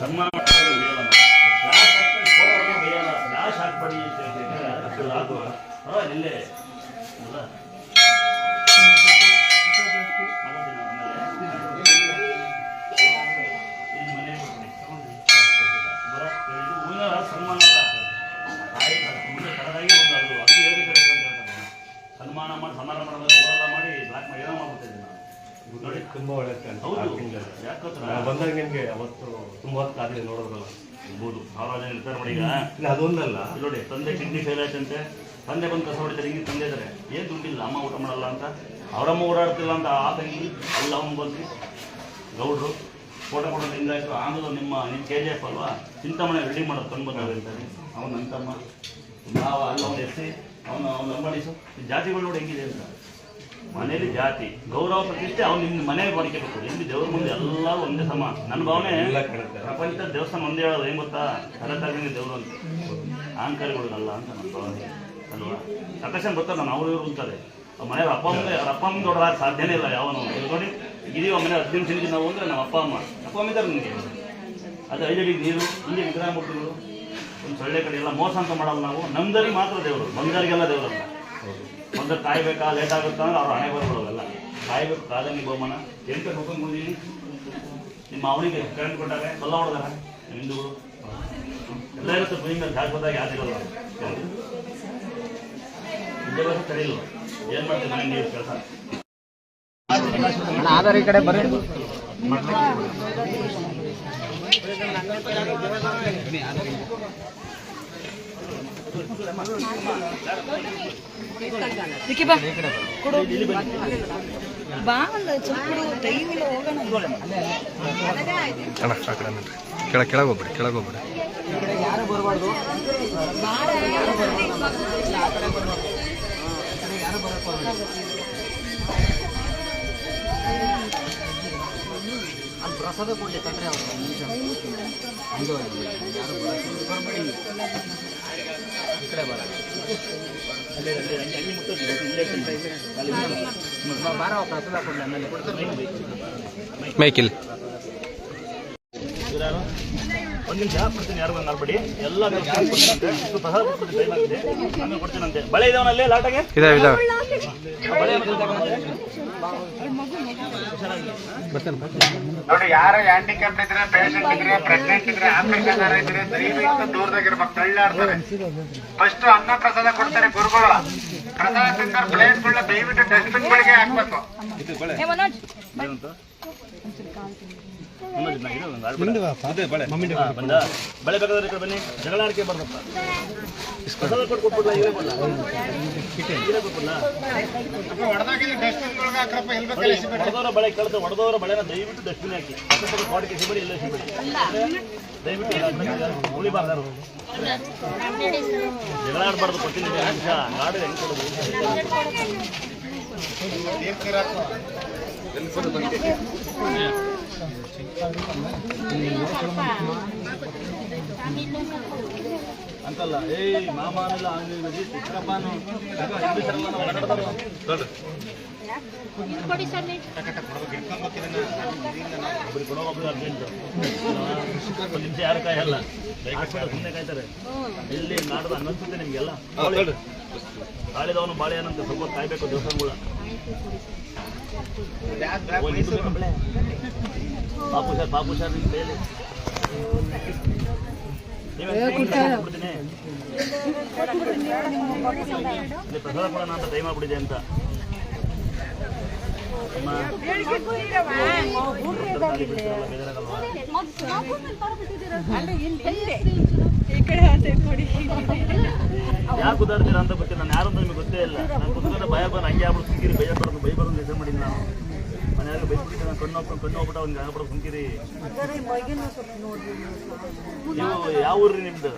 ಸನ್ಮಾನ ಮಾಡ್ತಾರೆ ಬೇಯಲ್ಲ. ಫ್ಲಾಶ್ ತುಂಬಾ ಒಳ್ಳೆ ಬಂದಾಗ ನಿಮ್ಗೆ ಅವತ್ತು ತುಂಬಾ ಹೊತ್ತು ಕಾದಿದೆ ನೋಡೋದಲ್ಲ ಇರ್ಬೋದು ಸಾವಿರಾರು ಜನ ಇರ್ತಾರೆ ಈಗ. ಇಲ್ಲ ಅದೊಂದಲ್ಲ. ನೋಡಿ ತಂದೆ ಕಿಡ್ನಿ ಫೇಲ್ ಆಯ್ತಂತೆ. ತಂದೆ ಬಂದು ಕಸ ಹೊಡಿತಾರೆ ಹಿಂಗೆ ತಂದೆ ಇದ್ದಾರೆ ಏನು ದುಡ್ಡಿಲ್ಲ ಅಮ್ಮ ಊಟ ಮಾಡಲ್ಲ ಅಂತ. ಅವರಮ್ಮ ಓಡಾಡ್ತಿಲ್ಲ ಅಂತ ಆ ತಂಗಿ ಅಲ್ಲ ಅವ್ನು ಬಂದು ಗೌಡ್ರು ಫೋಟೋ ಕೊಡೋದು ಹಿಂಗಾಯ್ತು. ಆಮೇಲೆ ನಿಮ್ಮ ನಿಮ್ಮ ಕೆ ಜಿ ಎಫ್ ಅಲ್ವಾ? ಚಿಂತಾಮಣೆ ರೆಡಿ ಮಾಡೋದು ತಂದು ಬಂದಾಗ ಅಂತಾನೆ ಅವನ ಅಂತಮ್ಮ ನಾವು ಅಲ್ಲ ಅವ್ನು ಎತ್ತಿ ಅವನು ಅವ್ನು ಈ ಜಾತಿಗಳು ನೋಡಿ ಹೆಂಗಿದೆ ಅಂತ. ಮನೇಲಿ ಜಾತಿ ಗೌರವ ಪ್ರತಿಷ್ಠೆ ಅವ್ನು ನಿಮ್ಮ ಮನೆಗೆ ಮಾಡ್ಕೋಬೇಕು ಇಲ್ಲಿ ದೇವ್ರ ಮುಂದೆ ಎಲ್ಲ ಒಂದೇ ಸಮ. ನನ್ನ ಭಾವನೆ ಪ್ರಪಂಚ. ಪ್ರಪಂಚದ ದೇವಸ್ಥಾನ ಒಂದೇ ಹೇಳೋದು ಏನು ಗೊತ್ತಾ? ಕರೆಕ್ಟಾಗಿ ದೇವರು ಅಂತ. ಅಹಂಕಾರಿಗಳಿಗಲ್ಲ ಅಂತ ನನ್ನ ಭಾವನೆ. ಅಲ್ವಾ? ಸಕಶನ್ ಗೊತ್ತಲ್ಲ ನಾನು ಅವರು ಇವ್ರು ಅಂತಾರೆ. ಅವ್ರ ಮನೆಯವ್ರ ಅಪ್ಪ ಅಮ್ಮ ಅವ್ರ ಅಪ್ಪ ಅಮ್ಮ ದೊಡ್ಡ ಸಾಧ್ಯನೇ ಇಲ್ಲ ಯಾವನು. ತಿಳ್ಕೊಂಡು ನೋಡಿ ಇದೀವ ಮನೆ ಹದಿನ ನಿಮಿಷ ನಾವು ಅಂದ್ರೆ ನಮ್ಮ ಅಪ್ಪ ಅಮ್ಮ. ಅಪ್ಪ ಅಮ್ಮ ಇದ್ದಾರೆ ನನಗೆ ಅದು ಅಡಿಗೆ ನೀರು ಹಿಂಗೆ ವಿಗ್ರಹ ಮೂರ್ತಿಗಳು ಒಂದು ಸೊಳ್ಳೆ ಕಡೆ ಎಲ್ಲ ಮೋಸ ಅಂತ ಮಾಡಲ್ಲ ನಾವು. ನಮ್ದರಿಗೆ ಮಾತ್ರ ದೇವರು ಬಂದರಿಗೆಲ್ಲ ದೇವರಲ್ಲ. ಮೊದಲು ಕಾಯ್ಬೇಕಾ ಲೇಟ್ ಆಗುತ್ತಾ ಅಂದ್ರೆ ಅವ್ರ ಹಣೆ ಬರ್ಬಿಡೋದಲ್ಲ. ಕಾಯ್ಬೇಕು ಕಾದಂಗಿ ಬಹುಮಾನ. ಎಂಟು ಹೋಗಂಗೆ ಬಂದೀನಿ ನಿಮ್ಮ ಅವನಿಗೆ ಕರೆಂಟ್ ಕೊಟ್ಟಾಗ ಬಲ್ಲ ಹೊಡೆದಾರ ಹಿಂದೂಗಳು ಎಲ್ಲ ಇರುತ್ತೆ ಭೂಮಿ ಮೇಲೆ ಜಾಗದಾಗ ಯಾರಿರಲ್ಲ ವಿದ್ಯಾಭ್ಯಾಸ ತಡೆಯಿಲ್ಲ ಏನು ಮಾಡ್ತೀನಿ ನನಗೆ ಕೆಲಸ? ಆಧಾರ್ ಈ ಕಡೆ ಬರ್ರಿ. ಬಾ. ಕೊಡು. ಬಾ ಅಲ್ಲ ಟೈಮ್ ಇಲ್ಲ ಹೋಗೋಣ. ಅಣ್ಣ ಆ ಕಡೆ ನಿಲ್ರಿ. ಕೆಳ ಕೆಳಗೆ ಹೋಗ್ಬಿಡಿ ಕೆಳಗೆ ಹೋಗ್ಬಿಡಿ. ಯಾರು ಬರಬಾರ್ದು ಯಾರು ಬರಬಾರ್ದು ಇಲ್ಲ ಆ ಕಡೆ ಬರಬಾರ್ದು ಆ ಕಡೆ ಯಾರು ಬರಕ್ ಹೋಗ್ಬೇಡಿ. ಅಲ್ಲಿ ಪ್ರಸಾದ ಕೊಡ್ಲಿ ತಂದ್ರೆ ಅವ್ರು ಒಂದು ನಿಮಿಷ ಹಂಗೆ ಹೋಗಿ. ಯಾರು ಬರಕ್ ಬರಬೇಡಿ ಈ ಕಡೆ ಬರ ಬಾರ ಪ್ರಸಾದ ಕೊಡ್ಲಿ ಆಮೇಲೆ ಮೈಕಿಲ್? ಒಂದ್ ನಿಮಿಷ ಕೊಡ್ತೀನಿ ಯಾರು ಬಂದು ಮಾಡ್ಬೇಡಿ ಎಲ್ಲ ಪ್ರಸಾದ ಕೊಡ್ತೀನಿ ಟೈಮ್ ಆಗಿದೆ ಆಮೇಲೆ ಕೊಡ್ತೀನಂತೆ ಬಳೆ ಇದಾವನಲ್ಲಿ ಲಾಟಾಗೆ ಇದಾವೆ ಇದಾವೆ ಬಳೆ ಏನಾದ್ರು ತಗೊಂಡ್ಬಂದ್ರೆ? ನೋಡಿ, ಯಾರ ಹ್ಯಾಂಡಿಕ್ಯಾಪ್ ಇದ್ರೆ ಪೇಷಂಟ್ ಇದ್ರೆ ಪ್ರೆಗ್ನೆಂಟ್ ಇದ್ರೆ ಆಪರೇಷನ್ ಇದ್ರೆ, ದಯವಿಟ್ಟು ದೂರದಾಗಿರ್ಬೇಕು ತಳ್ಳಾಡ್ತಾರೆ ಫಸ್ಟ್ ಅನ್ನ ಪ್ರಸಾದ ಕೊಡ್ತಾರೆ ಗುರುಗಳ. ಪ್ರಸಾದ ತಿಂತಾರೆ ಗಳ ದಯವಿಟ್ಟು ಡಸ್ಟ್ಬಿನ್ ಗಳಿಗೆ ಹಾಕ್ಬೇಕು. ಬಳೆ. ಬೇಕಾದ್ರೆ ಕಡೆ ಬನ್ನಿ. ಜಗಳ ಆಡ್ಕೆ ಬರ್ದಪ್ಪ. ಪ್ರಸಾದ ಕೊಟ್ಟು ಬಲ್ಲ. ಹೊಡೆದವರ ಬಳೆ ಕಳೆದ ಹೊಡೆದವರ ಬಳೆನ ದಯವಿಟ್ಟು ಡಸ್ಟ್ಬಿನ್ ಹಾಕಿ. ಅಕ್ಕಪಕ್ಕ ಸಿಬಿಡಿ ಇಲ್ಲೇ ಸಿಬಿಡಿ. ದಯವಿಟ್ಟು ಯಾರು. ಜಗಳ ಆಡಬಾರ್ದು ನಿಮಿಷ ಗಾಡಿ ಹೆಂಗೆ ಕೊಡೋದು. ಅಂತಲ್ಲ ಏ ಮಾಮಾನಿಲ್ಲ ಆಂಗ್ಲಿ ಚಿಕ್ಕಪ್ಪನು ಅನ್ನಿಸುತ್ತೆ ನಿಮಿಷ ಯಾರು ಕಾಯಲ್ಲ ಸುಮ್ಮನೆ ಕಾಯ್ತಾರೆ ಇಲ್ಲಿ ನಾಡದ ಹಂಗನ್ಸುತ್ತೆ ನಿಮಗೆಲ್ಲ ಕಾಳಿದವನು ಬಾಳೆ ಏನಂತ ಸ್ವಲ್ಪ ಕಾಯ್ಬೇಕು ದೇವಸ್ಥಾನಗಳ ಪಾಪು ಸರ್ ಬಾಪು ಸರ್ ಇಲ್ಲಿ ಪ್ರಸಾದ ಕೊಡೋಣ ಅಂತ ಟೈಮ್ ಆಗ್ಬಿಟ್ಟಿದೆ ಅಂತ. ಯಾಕೆ ಉದಾರ್ತೀರ ಅಂತ ಗೊತ್ತಿಲ್ಲ. ನಾನು ಯಾರು ನಿಮಗೆ ಗೊತ್ತೇ ಇಲ್ಲ. ನಾನು ಕುತ್ಕೊಂಡ್ರೆ ಭಯ ಬಂದು ಹಂಗೆ ಆಗ್ಬಿಟ್ಟು ಸುಂಕಿರಿ ಭಯ ಬರೋದು ಭಯ ಬರೋದು ಹೆಸರು ಮಾಡಿಲ್ಲ ನಾನು. ಮನೆಯಾಗ ಬೈಸ್ಬಿಟ್ಟು ನಾನು ಕಣ್ಣು ಹೋಗ್ಬಿಟ್ಟು ಕಣ್ಣು ಹೋಗ್ಬಿಟ್ಟು ಅವ್ನಿಗೆ ಆಗ್ಬಿಡೋದು ಸುಂಕಿರಿ ನೀವು. ಯಾವ ಊರ್ರಿ ನಿಮ್ದು?